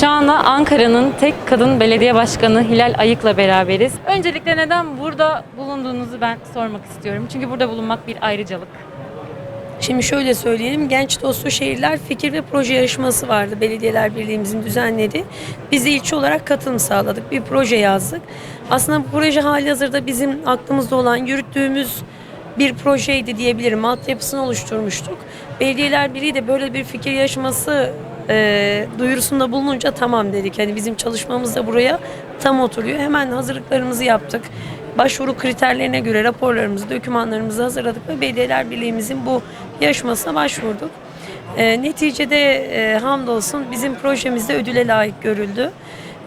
Şu anda Ankara'nın tek kadın belediye başkanı Hilal Ayık'la beraberiz. Öncelikle neden burada bulunduğunuzu ben sormak istiyorum. Çünkü burada bulunmak bir ayrıcalık. Şimdi şöyle söyleyelim. Genç Dostu Şehirler Fikir ve Proje Yarışması vardı. Belediyeler Birliğimizin düzenlediği. Biz de ilçe olarak katılım sağladık. Bir proje yazdık. Aslında bu proje hali hazırda bizim aklımızda olan, yürüttüğümüz bir projeydi diyebilirim. Altyapısını oluşturmuştuk. Belediyeler Birliği de böyle bir fikir yarışması e, duyurusunda bulununca tamam dedik. Yani bizim çalışmamız da buraya tam oturuyor. Hemen hazırlıklarımızı yaptık. Başvuru kriterlerine göre raporlarımızı, dokümanlarımızı hazırladık ve Belediyeler Birliğimizin bu yarışmasına başvurduk. E, neticede e, hamdolsun bizim projemizde ödüle layık görüldü.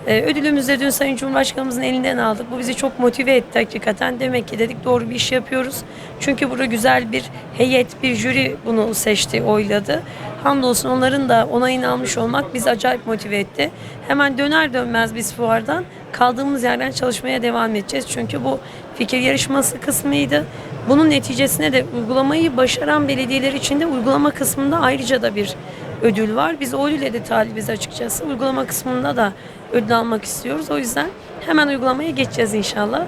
E, ödülümüzü de dün Sayın Cumhurbaşkanımızın elinden aldık. Bu bizi çok motive etti hakikaten. Demek ki dedik doğru bir iş yapıyoruz. Çünkü burada güzel bir heyet, bir jüri bunu seçti, oyladı. Hamdolsun onların da onayını almış olmak bizi acayip motive etti. Hemen döner dönmez biz fuardan kaldığımız yerden çalışmaya devam edeceğiz. Çünkü bu fikir yarışması kısmıydı. Bunun neticesine de uygulamayı başaran belediyeler için de uygulama kısmında ayrıca da bir ödül var. Biz o ödüle de talibiz açıkçası. Uygulama kısmında da ödül almak istiyoruz. O yüzden hemen uygulamaya geçeceğiz inşallah.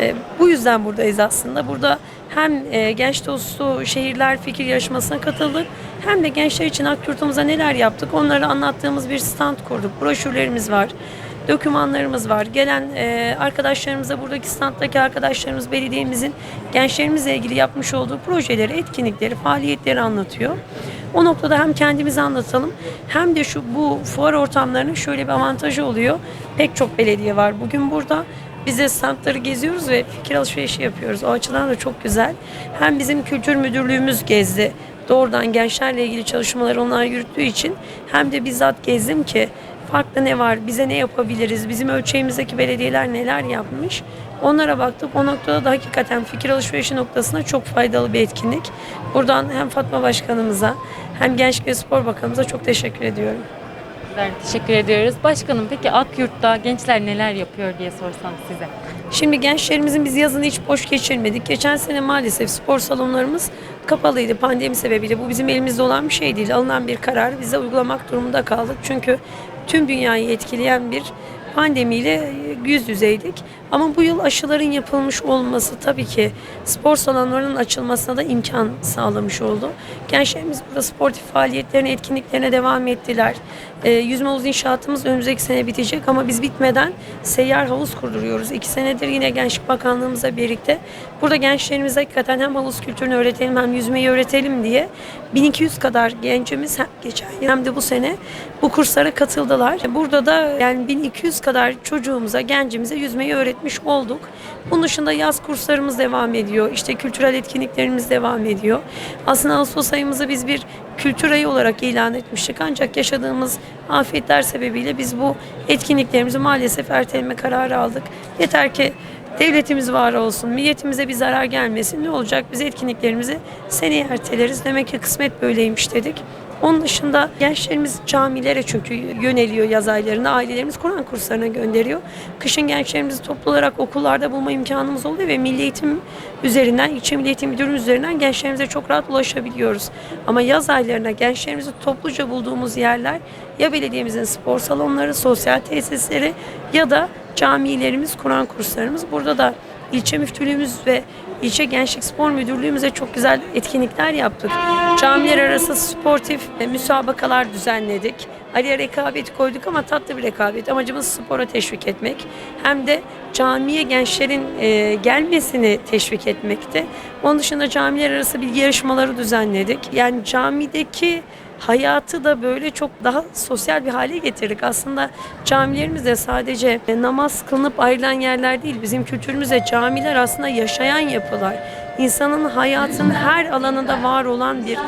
E, bu yüzden buradayız aslında. Burada hem e, genç dostu şehirler fikir yarışmasına katıldık hem de gençler için Akyurt'umuza neler yaptık onları anlattığımız bir stand kurduk. Broşürlerimiz var dokümanlarımız var. Gelen e, arkadaşlarımıza, buradaki standdaki arkadaşlarımız belediyemizin gençlerimizle ilgili yapmış olduğu projeleri, etkinlikleri, faaliyetleri anlatıyor. O noktada hem kendimizi anlatalım hem de şu bu fuar ortamlarının şöyle bir avantajı oluyor. Pek çok belediye var bugün burada. Biz de standları geziyoruz ve fikir alışverişi yapıyoruz. O açıdan da çok güzel. Hem bizim kültür müdürlüğümüz gezdi. Doğrudan gençlerle ilgili çalışmaları onlar yürüttüğü için hem de bizzat gezdim ki farklı ne var, bize ne yapabiliriz, bizim ölçeğimizdeki belediyeler neler yapmış. Onlara baktık. O noktada da hakikaten fikir alışverişi noktasına çok faydalı bir etkinlik. Buradan hem Fatma Başkanımıza hem Gençlik ve Spor Bakanımıza çok teşekkür ediyorum. Bizler teşekkür ediyoruz. Başkanım peki Akyurt'ta gençler neler yapıyor diye sorsam size. Şimdi gençlerimizin biz yazını hiç boş geçirmedik. Geçen sene maalesef spor salonlarımız kapalıydı pandemi sebebiyle. Bu bizim elimizde olan bir şey değil. Alınan bir karar bize uygulamak durumunda kaldık. Çünkü tüm dünyayı etkileyen bir pandemiyle yüz yüzeydik. Ama bu yıl aşıların yapılmış olması tabii ki spor salonlarının açılmasına da imkan sağlamış oldu. Gençlerimiz burada sportif faaliyetlerine, etkinliklerine devam ettiler. Ee, yüzme havuz inşaatımız önümüzdeki sene bitecek ama biz bitmeden seyyar havuz kurduruyoruz. İki senedir yine Gençlik Bakanlığımızla birlikte burada gençlerimize hakikaten hem havuz kültürünü öğretelim hem yüzmeyi öğretelim diye 1200 kadar gencimiz hem geçen yıl hem de bu sene bu kurslara katıldılar. Burada da yani 1200 kadar çocuğumuza, gencimize yüzmeyi öğretmiş olduk. Bunun dışında yaz kurslarımız devam ediyor. İşte kültürel etkinliklerimiz devam ediyor. Aslında Ağustos ayımızı biz bir kültür ayı olarak ilan etmiştik. Ancak yaşadığımız afetler sebebiyle biz bu etkinliklerimizi maalesef erteleme kararı aldık. Yeter ki devletimiz var olsun, milletimize bir zarar gelmesin. Ne olacak? Biz etkinliklerimizi seneye erteleriz. Demek ki kısmet böyleymiş dedik. Onun dışında gençlerimiz camilere çünkü yöneliyor yaz aylarında. Ailelerimiz Kur'an kurslarına gönderiyor. Kışın gençlerimizi toplu olarak okullarda bulma imkanımız oluyor ve Milli Eğitim üzerinden, ilçe Milli Eğitim Müdürlüğü üzerinden gençlerimize çok rahat ulaşabiliyoruz. Ama yaz aylarına gençlerimizi topluca bulduğumuz yerler ya belediyemizin spor salonları, sosyal tesisleri ya da camilerimiz, Kur'an kurslarımız. Burada da ilçe müftülüğümüz ve ilçe gençlik spor müdürlüğümüze çok güzel etkinlikler yaptık. Camiler arası sportif e, müsabakalar düzenledik. Araya rekabet koyduk ama tatlı bir rekabet. Amacımız spora teşvik etmek. Hem de camiye gençlerin e, gelmesini teşvik etmekte. Onun dışında camiler arası bilgi yarışmaları düzenledik. Yani camideki hayatı da böyle çok daha sosyal bir hale getirdik. Aslında camilerimiz de sadece namaz kılınıp ayrılan yerler değil. Bizim kültürümüzde camiler aslında yaşayan yapılar. İnsanın hayatın her alanında var olan bir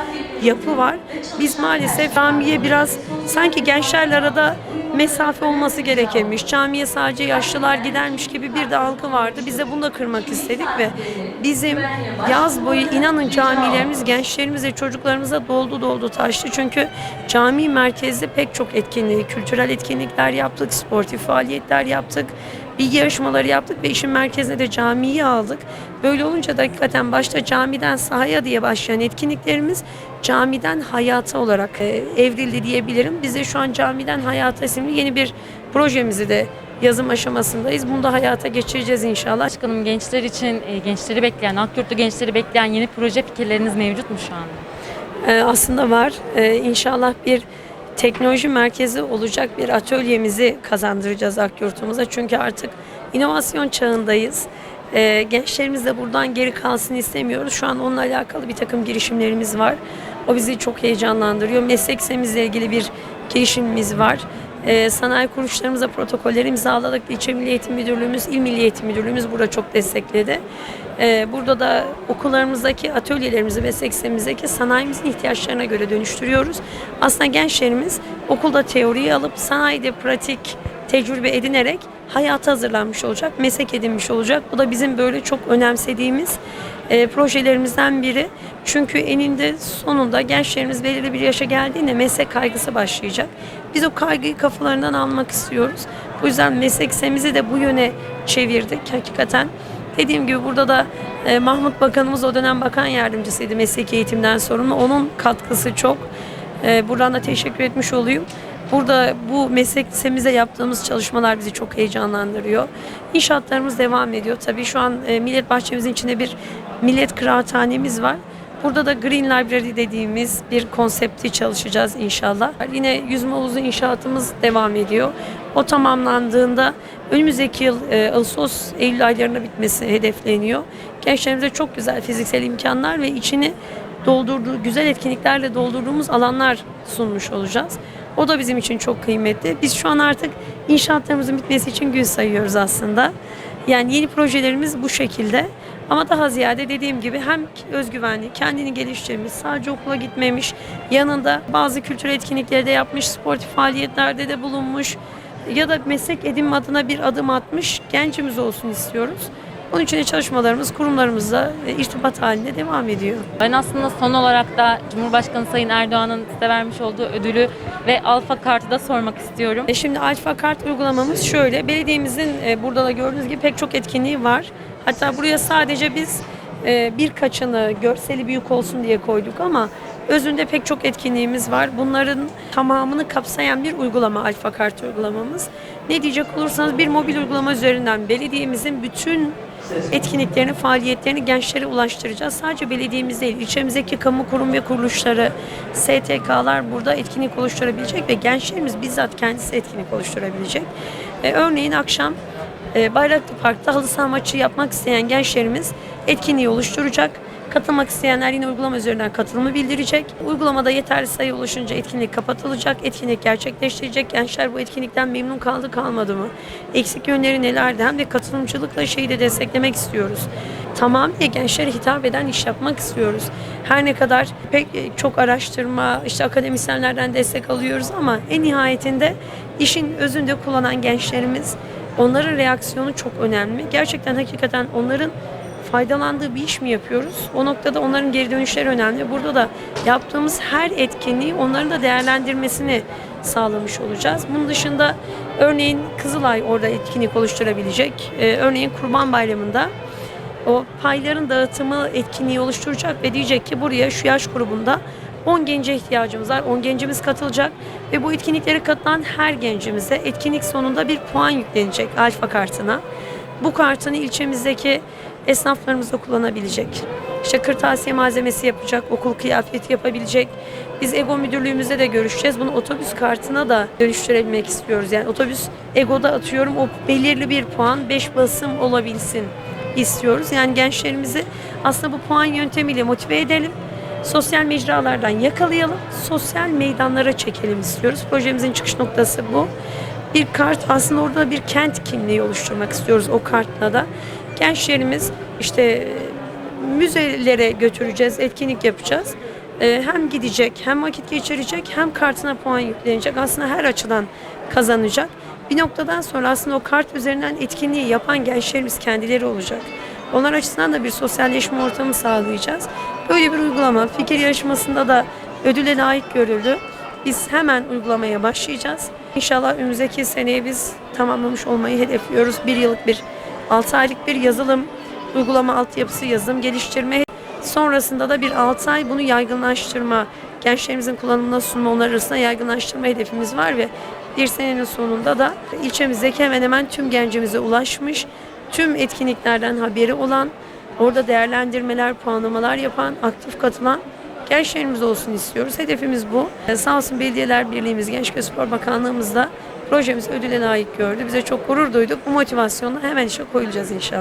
yapı var. Biz maalesef camiye biraz sanki gençlerle arada mesafe olması gerekirmiş. Camiye sadece yaşlılar gidermiş gibi bir de algı vardı. Biz de bunu da kırmak istedik ve bizim yaz boyu inanın camilerimiz gençlerimize, çocuklarımıza doldu doldu taştı. Çünkü cami merkezde pek çok etkinliği, kültürel etkinlikler yaptık, sportif faaliyetler yaptık. Bilgi yarışmaları yaptık ve işin merkezine de camiyi aldık. Böyle olunca da hakikaten başta camiden sahaya diye başlayan etkinliklerimiz camiden hayata olarak e, evrildi diyebilirim. Biz de şu an camiden hayata isimli yeni bir projemizi de yazım aşamasındayız. Bunu da hayata geçireceğiz inşallah. Başkanım gençler için, e, gençleri bekleyen, Akyurtlu gençleri bekleyen yeni proje fikirleriniz mevcut mu şu anda? Ee, aslında var. Ee, inşallah bir teknoloji merkezi olacak bir atölyemizi kazandıracağız Akyurt'umuza. Çünkü artık inovasyon çağındayız. Ee, gençlerimiz de buradan geri kalsın istemiyoruz. Şu an onunla alakalı bir takım girişimlerimiz var. O bizi çok heyecanlandırıyor. Meslek ilgili bir girişimimiz var. Ee, sanayi kuruluşlarımıza protokolleri imzaladık. İlçe Milli Eğitim Müdürlüğümüz, İl Milli Eğitim Müdürlüğümüz burada çok destekledi. Ee, burada da okullarımızdaki atölyelerimizi, meslek lisemizdeki sanayimizin ihtiyaçlarına göre dönüştürüyoruz. Aslında gençlerimiz okulda teoriyi alıp sanayide pratik tecrübe edinerek hayata hazırlanmış olacak, meslek edinmiş olacak. Bu da bizim böyle çok önemsediğimiz e, projelerimizden biri. Çünkü eninde sonunda gençlerimiz belirli bir yaşa geldiğinde meslek kaygısı başlayacak. Biz o kaygıyı kafalarından almak istiyoruz. Bu yüzden meslek lisemizi de bu yöne çevirdik hakikaten. Dediğim gibi burada da e, Mahmut Bakanımız o dönem bakan yardımcısıydı mesleki eğitimden sorumlu. Onun katkısı çok. E, buradan da teşekkür etmiş olayım. Burada bu meslek lisemize yaptığımız çalışmalar bizi çok heyecanlandırıyor. İnşaatlarımız devam ediyor. Tabii şu an e, Millet Bahçemizin içinde bir millet kıraathanemiz var. Burada da Green Library dediğimiz bir konsepti çalışacağız inşallah. Yine yüzme havuzu inşaatımız devam ediyor. O tamamlandığında önümüzdeki yıl e, Ağustos, Eylül aylarında bitmesi hedefleniyor. Gençlerimize çok güzel fiziksel imkanlar ve içini doldurduğu, güzel etkinliklerle doldurduğumuz alanlar sunmuş olacağız. O da bizim için çok kıymetli. Biz şu an artık inşaatlarımızın bitmesi için gün sayıyoruz aslında. Yani yeni projelerimiz bu şekilde. Ama daha ziyade dediğim gibi hem özgüvenli, kendini geliştirmiş, sadece okula gitmemiş, yanında bazı kültür etkinlikleri de yapmış, sportif faaliyetlerde de bulunmuş ya da meslek edinme adına bir adım atmış gencimiz olsun istiyoruz. Onun için çalışmalarımız kurumlarımızla e, irtibat halinde devam ediyor. Ben aslında son olarak da Cumhurbaşkanı Sayın Erdoğan'ın size vermiş olduğu ödülü ve Alfa Kart'ı da sormak istiyorum. E Şimdi Alfa Kart uygulamamız şöyle. Belediyemizin e, burada da gördüğünüz gibi pek çok etkinliği var. Hatta buraya sadece biz birkaçını görseli büyük olsun diye koyduk ama özünde pek çok etkinliğimiz var. Bunların tamamını kapsayan bir uygulama Alfa Kart uygulamamız. Ne diyecek olursanız bir mobil uygulama üzerinden belediyemizin bütün etkinliklerini, faaliyetlerini gençlere ulaştıracağız. Sadece belediyemiz değil, ilçemizdeki kamu kurum ve kuruluşları, STK'lar burada etkinlik oluşturabilecek ve gençlerimiz bizzat kendisi etkinlik oluşturabilecek. Ee, örneğin akşam e, Bayraklı Park'ta halı saha maçı yapmak isteyen gençlerimiz etkinliği oluşturacak. Katılmak isteyenler yine uygulama üzerinden katılımı bildirecek. Uygulamada yeterli sayı oluşunca etkinlik kapatılacak. Etkinlik gerçekleştirecek. Gençler bu etkinlikten memnun kaldı kalmadı mı? Eksik yönleri nelerden ve katılımcılıkla şeyi de desteklemek istiyoruz. Tamamıyla gençlere hitap eden iş yapmak istiyoruz. Her ne kadar pek e, çok araştırma, işte akademisyenlerden destek alıyoruz ama en nihayetinde işin özünde kullanan gençlerimiz onların reaksiyonu çok önemli. Gerçekten hakikaten onların faydalandığı bir iş mi yapıyoruz? O noktada onların geri dönüşleri önemli. Burada da yaptığımız her etkinliği onların da değerlendirmesini sağlamış olacağız. Bunun dışında örneğin Kızılay orada etkinlik oluşturabilecek. Ee, örneğin Kurban Bayramı'nda o payların dağıtımı etkinliği oluşturacak ve diyecek ki buraya şu yaş grubunda 10 gence ihtiyacımız var. 10 gencimiz katılacak ve bu etkinliklere katılan her gencimize etkinlik sonunda bir puan yüklenecek alfa kartına. Bu kartını ilçemizdeki esnaflarımız da kullanabilecek. İşte kırtasiye malzemesi yapacak, okul kıyafeti yapabilecek. Biz Ego müdürlüğümüzde de görüşeceğiz. Bunu otobüs kartına da dönüştürebilmek istiyoruz. Yani otobüs Ego'da atıyorum o belirli bir puan 5 basım olabilsin istiyoruz. Yani gençlerimizi aslında bu puan yöntemiyle motive edelim. Sosyal mecralardan yakalayalım, sosyal meydanlara çekelim istiyoruz. Projemizin çıkış noktası bu. Bir kart aslında orada bir kent kimliği oluşturmak istiyoruz o kartla da. Gençlerimiz işte e, müzelere götüreceğiz, etkinlik yapacağız. Ee, hem gidecek, hem vakit geçirecek, hem kartına puan yüklenecek. Aslında her açıdan kazanacak. Bir noktadan sonra aslında o kart üzerinden etkinliği yapan gençlerimiz kendileri olacak. Onlar açısından da bir sosyalleşme ortamı sağlayacağız. Böyle bir uygulama fikir yarışmasında da ödüle layık görüldü. Biz hemen uygulamaya başlayacağız. İnşallah önümüzdeki seneye biz tamamlamış olmayı hedefliyoruz. Bir yıllık bir 6 aylık bir yazılım, uygulama altyapısı, yazılım geliştirme. Sonrasında da bir 6 ay bunu yaygınlaştırma, gençlerimizin kullanımına sunma, onlar arasında yaygınlaştırma hedefimiz var ve bir senenin sonunda da ilçemizdeki hemen hemen tüm gencimize ulaşmış, tüm etkinliklerden haberi olan, orada değerlendirmeler, puanlamalar yapan, aktif katılan gençlerimiz olsun istiyoruz. Hedefimiz bu. Sağ olsun Belediyeler Birliğimiz, Gençlik ve Spor Bakanlığımız da projemizi ödüle layık gördü. Bize çok gurur duyduk. Bu motivasyonla hemen işe koyulacağız inşallah.